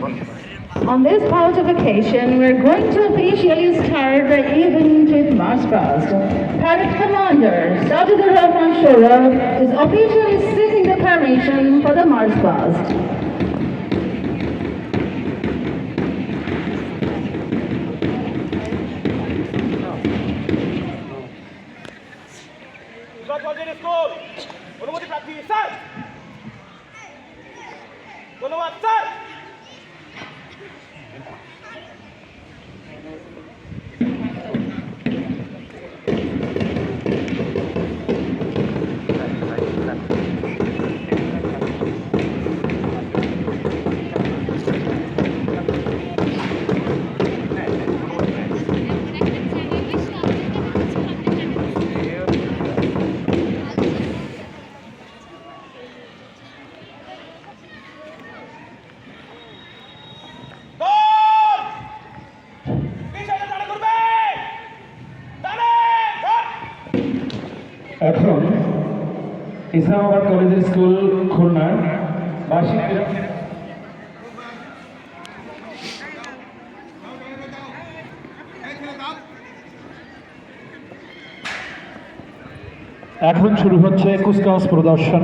On this part occasion, we're going to officially start the event with March Past. Parade Commander, Sergeant Rahman Shora, is officially seeking the permission for the March Past. মুরাদগঞ্জের school অনুমতি প্রার্থী sir ধন্যবাদ sir এখন ইসলামাবাদ কলেজের school খুলনার বার্ষিক এখন শুরু হচ্ছে কুচকাওয়াজ প্রদর্শন।